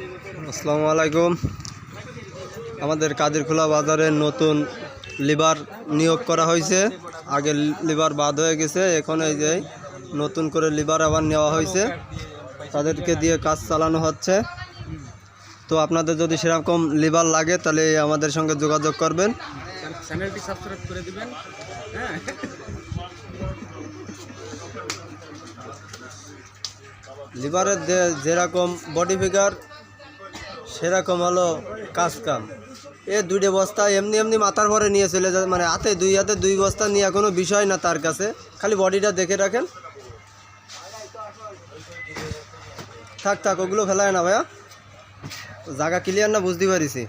আসসালামু আলাইকুম। আমাদের কাদিরখোলা বাজারে নতুন লিভার নিয়োগ করা হয়েছে। আগে লিভার বাদ হয়ে গেছে এখন এই যে নতুন করে লিভার আবার নেওয়া হয়েছে। তাদেরকে দিয়ে কাজ চালানো হচ্ছে। তো আপনাদের যদি সেরকম লিভার লাগে তাহলে আমাদের সঙ্গে যোগাযোগ করবেন। চ্যানেলটি সাবস্ক্রাইব করে দিবেন। হ্যাঁ। লিভারের যে যেরকম বডি ফিগার সেরকম হলো কাজ কাম। এ দুইটা বস্তা এমনি এমনি মাথার ভরে নিয়ে চলে যায় মানে হাতে দুই হাতে দুই বস্তা নিয়ে কোনো বিষয় না তার কাছে। খালি বডিটা দেখে রাখেন। থাক থাক, ওগুলো ফেলায় না ভাইয়া। জায়গা ক্লিয়ার না বুঝতে পারিছি।